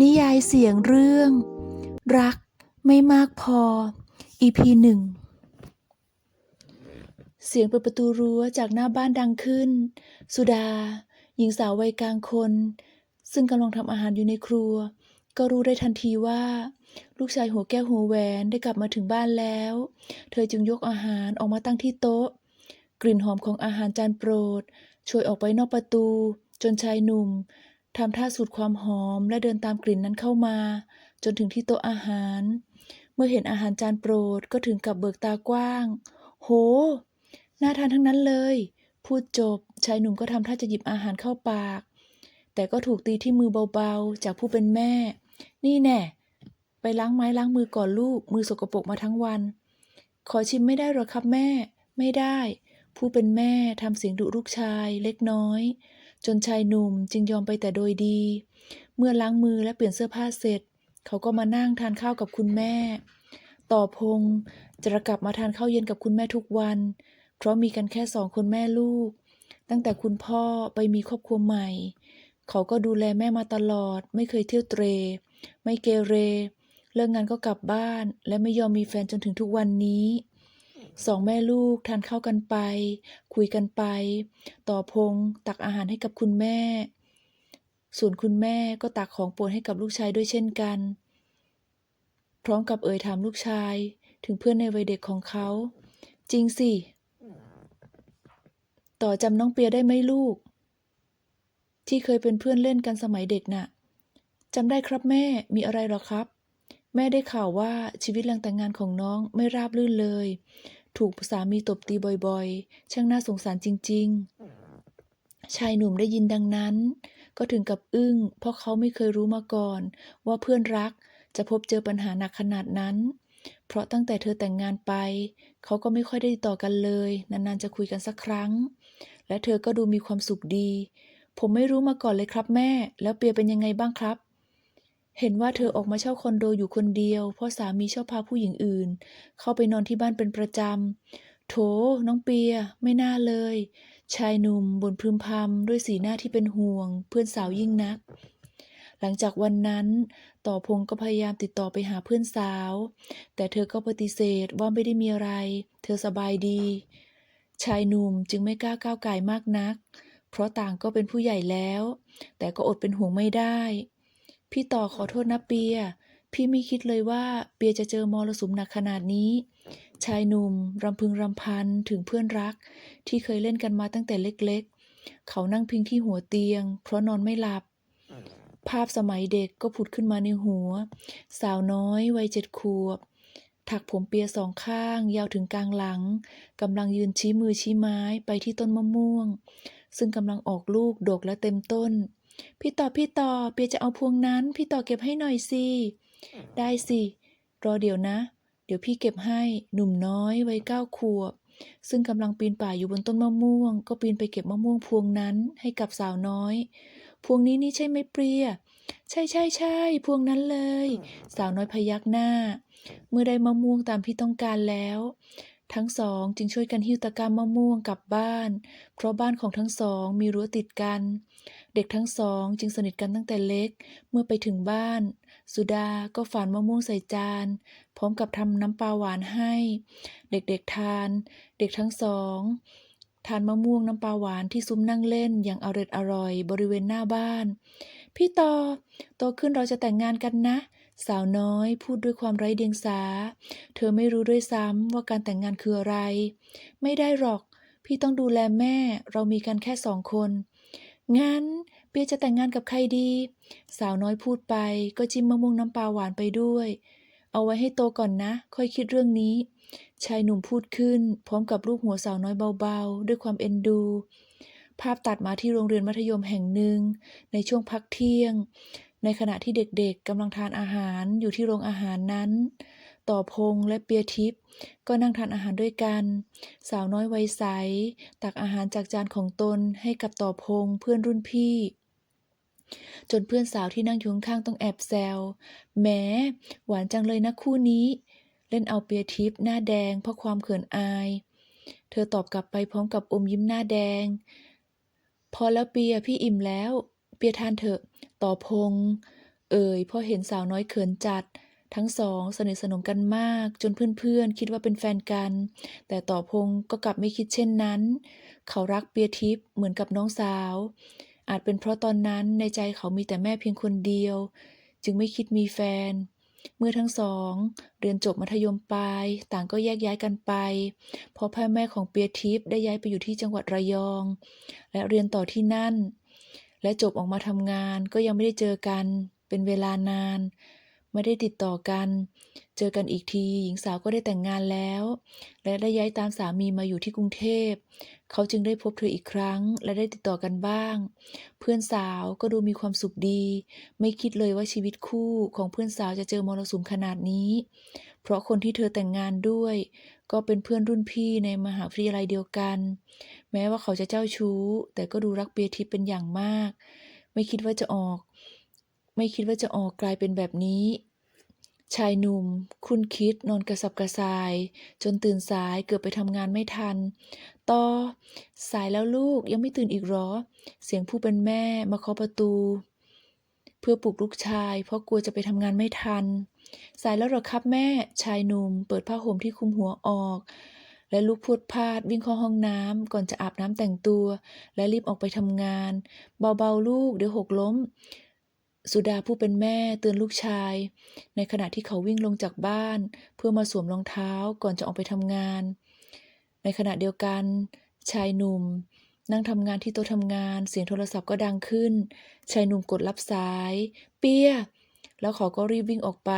นิยายเสียงเรื่อง รักไม่มากพอ EP หนึ่งเสียงเปิดประตูรั้วจากหน้าบ้านดังขึ้น สุดา หญิงสาววัยกลางคน ซึ่งกำลังทำอาหารอยู่ในครัว ก็รู้ได้ทันทีว่า ลูกชายหัวแก้วหัวแหวนได้กลับมาถึงบ้านแล้ว เธอจึงยกอาหารออกมาตั้งที่โต๊ะ กลิ่นหอมของอาหารจานโปรดโชยออกไปนอกประตู จนชายหนุ่ม ทำท่าสูดความหอมและเดินตามกลิ่นนั้นเข้ามา จนถึงที่โต๊ะอาหาร เมื่อเห็นอาหารจานโปรดก็ถึงกับเบิกตากว้าง โห น่าทานทั้งนั้นเลย พูดจบชายหนุ่มก็ทำท่าจะหยิบอาหารเข้าปาก แต่ก็ถูกตีที่มือเบาๆ จากผู้เป็นแม่ นี่แน่ ไปล้างไม้ล้างมือก่อนลูก มือสกปรกมาทั้งวัน ขอชิมไม่ได้หรอครับแม่ ไม่ได้ ผู้เป็นแม่ทำเสียงดุลูกชายเล็กน้อย จนชายหนุ่มจึงยอมไปแต่โดยดี เมื่อล้างมือและเปลี่ยนเสื้อผ้าเสร็จ เขาก็มานั่งทานข้าวกับคุณแม่ ต่อพงจะกลับมาทานข้าวเย็นกับคุณแม่ทุกวัน เพราะมีกันแค่สองคนแม่ลูก ตั้งแต่คุณพ่อไปมีครอบครัวใหม่ เขาก็ดูแลแม่มาตลอด ไม่เคยเที่ยวเตร ไม่เกเร เลิกงานก็กลับบ้าน และไม่ยอมมีแฟนจนถึงทุกวันนี้ สองแม่ลูกทานข้าวกันไป คุยกันไป ต่อพงตักอาหารให้กับคุณแม่ ส่วนคุณแม่ก็ตักของโปรดให้กับลูกชายด้วยเช่นกัน พร้อมกับเอ่ยถามลูกชายถึงเพื่อนในวัยเด็กของเขา จริงสิ ต่อจำน้องเปียได้ไหมลูก ที่เคยเป็นเพื่อนเล่นกันสมัยเด็กน่ะจำได้ครับแม่มีอะไรหรอครับแม่ได้ข่าวว่าชีวิตหลังแต่งงานของน้องไม่ราบรื่นเลย ถูกสามีตบตีบ่อยๆ ช่างน่าสงสารจริง ๆ ชายหนุ่มได้ยินดังนั้น ก็ถึงกับอึ้ง เพราะเขาไม่เคยรู้มาก่อน ว่าเพื่อนรักจะพบเจอปัญหาหนักขนาดนั้น เพราะตั้งแต่เธอแต่งงานไป เขาก็ไม่ค่อยได้ติดต่อกันเลย นานๆจะคุยกันสักครั้ง และเธอก็ดูมีความสุขดี ผมไม่รู้มาก่อนเลยครับแม่ แล้วเปียเป็นยังไงบ้างครับ เห็นว่าเธอออกมาเช่าคอนโดอยู่คนเดียว เพราะสามีชอบพาผู้หญิงอื่น เข้าไปนอนที่บ้านเป็นประจำ โถ น้องเปีย ไม่น่าเลย ชายหนุ่มบ่นพึมพำด้วยสีหน้าที่เป็นห่วง เพื่อนสาวยิ่งนัก หลังจากวันนั้น ต่อพงก็พยายามติดต่อไปหาเพื่อนสาว แต่เธอก็ปฏิเสธว่าไม่ได้มีอะไร เธอสบายดี ชายหนุ่มจึงไม่กล้าก้าวไก่มากนัก เพราะต่างก็เป็นผู้ใหญ่แล้ว แต่ก็อดเป็นห่วงไม่ได้ พี่ต่อขอโทษนะเปีย พี่ไม่คิดเลยว่าเปียจะเจอมรสุมหนักขนาดนี้ ชายหนุ่มรำพึงรำพันถึงเพื่อนรัก ที่เคยเล่นกันมาตั้งแต่เล็กๆ เขานั่งพิงที่หัวเตียง เพราะนอนไม่หลับ ภาพสมัยเด็กก็ผุดขึ้นมาในหัว สาวน้อยวัยเจ็ดขวบถักผมเปียสองข้าง ยาวถึงกลางหลังกำลังยืนชี้มือชี้ไม้ไปที่ต้นมะม่วง ซึ่งกำลังออกลูกดกและเต็มต้น พี่ต่อพี่ต่อเปียจะเอาพวงนั้น พี่ต่อเก็บให้หน่อยสิได้สิรอเดี๋ยวนะ เดี๋ยวพี่เก็บให้หนุ่มน้อยวัยเก้าขวบ ซึ่งกำลังปีนป่ายอยู่บนต้นมะม่วง ก็ปีนไปเก็บมะม่วงพวงนั้นให้กับสาวน้อย พวงนี้นี่ใช่ไหมเปรียใช่ใช่ใช่พวงนั้นเลย สาวน้อยพยักหน้า เมื่อได้มะม่วงตามที่ต้องการแล้ว ทั้งสองจึงช่วยกันหิ้วตะกร้ามะม่วงกลับบ้าน เพราะบ้านของทั้งสองมีรั้วติดกัน เด็กทั้งสองจึงสนิทกันตั้งแต่เล็ก เมื่อไปถึงบ้าน สุดาก็ฝานมะม่วงใส่จาน พร้อมกับทำน้ำปลาหวานให้ เด็กๆทาน เด็กทั้งสองทานมะม่วงน้ำปลาหวานที่ซุ้มนั่งเล่นอย่างอร่อยอร่อยบริเวณหน้าบ้าน พี่ต่อโตขึ้นเราจะแต่งงานกันนะ สาวน้อยพูดด้วยความไร้เดียงสา เธอไม่รู้ด้วยซ้ำว่าการแต่งงานคืออะไร ไม่ได้หรอก พี่ต้องดูแลแม่ เรามีกันแค่สองคน งั้นเปียจะแต่งงานกับใครดี สาวน้อยพูดไปก็จิ้มมะม่วงน้ำปลาหวานไปด้วย เอาไว้ให้โตก่อนนะ ค่อยคิดเรื่องนี้ ชายหนุ่มพูดขึ้น พร้อมกับลูกหัวสาวน้อยเบาๆ ด้วยความเอ็นดูภาพตัดมาที่โรงเรียนมัธยมแห่งหนึ่ง ในช่วงพักเที่ยง ในขณะที่เด็กๆกำลังทานอาหารอยู่ที่โรงอาหารนั้น ต่อพงและเปียทิพย์ก็นั่งทานอาหารด้วยกัน สาวน้อยวัยใส ตักอาหารจากจานของตนให้กับต่อพงเพื่อนรุ่นพี่ จนเพื่อนสาวที่นั่งอยู่ข้างๆต้องแอบแซวแหมหวานจังเลยนะคู่นี้ เล่นเอาเปียทิพย์หน้าแดงเพราะความเขินอาย เธอตอบกลับไปพร้อมกับอมยิ้มหน้าแดง พอแล้วเปียพี่อิ่มแล้ว เปียทานเถอะ ต่อพงษ์เอ่ยพอเห็นสาวน้อยเขินจัด ทั้งสองสนิทสนมกันมาก จนเพื่อนๆ คิดว่าเป็นแฟนกัน แต่ต่อพงษ์ก็กลับไม่คิดเช่นนั้น เขารักเปียทิพย์เหมือนกับน้องสาว อาจเป็นเพราะตอนนั้นในใจเขามีแต่แม่เพียงคนเดียว จึงไม่คิดมีแฟนเมื่อทั้งสองเรียนจบมัธยมปลาย ต่างก็แยกย้ายกันไป เพราะพ่อแม่ของเปียทิพย์ได้ย้ายไปอยู่ที่จังหวัดระยอง และเรียนต่อที่นั่น และจบออกมาทำงานก็ยังไม่ได้เจอกัน เป็นเวลานาน ไม่ได้ติดต่อกัน เจอกันอีกที หญิงสาวก็ได้แต่งงานแล้ว และได้ย้ายตามสามีมาอยู่ที่กรุงเทพ เขาจึงได้พบเธออีกครั้ง และได้ติดต่อกันบ้าง เพื่อนสาวก็ดูมีความสุขดี ไม่คิดเลยว่าชีวิตคู่ของเพื่อนสาวจะเจอมรสุมขนาดนี้ เพราะคนที่เธอแต่งงานด้วย ก็เป็นเพื่อนรุ่นพี่ในมหาวิทยาลัยเดียวกัน แม้ว่าเขาจะเจ้าชู้ แต่ก็ดูรักเบียทิพย์เป็นอย่างมาก ไม่คิดว่าจะออก ไม่คิดว่าจะออกกลายเป็นแบบนี้ ชายหนุ่มครุ่นคิดนอนกระสับกระส่าย จนตื่นสายเกือบไปทำงานไม่ทัน ต่อ สายแล้วลูกยังไม่ตื่นอีกหรอ เสียงผู้เป็นแม่มาเคาะประตู เพื่อปลุกลูกชาย เพราะกลัวจะไปทำงานไม่ทัน สายแล้วเหรอครับแม่ชายหนุ่ม เปิดผ้าห่มที่คลุมหัวออก และลุกพรวดพาดวิ่งเข้าห้องน้ำก่อนจะอาบน้ำแต่งตัว และรีบออกไปทำงาน เบาๆลูกเดี๋ยวหกล้ม สุดาผู้เป็นแม่เตือนลูกชาย ในขณะที่เขาวิ่งลงจากบ้าน เพื่อมาสวมรองเท้าก่อนจะออกไปทำงาน ในขณะเดียวกัน ชายหนุ่ม นั่งทำงานที่โต๊ะทำงาน เสียงโทรศัพท์ก็ดังขึ้น ชายหนุ่มกดรับสาย เปีย แล้วเขาก็รีบวิ่งออกไป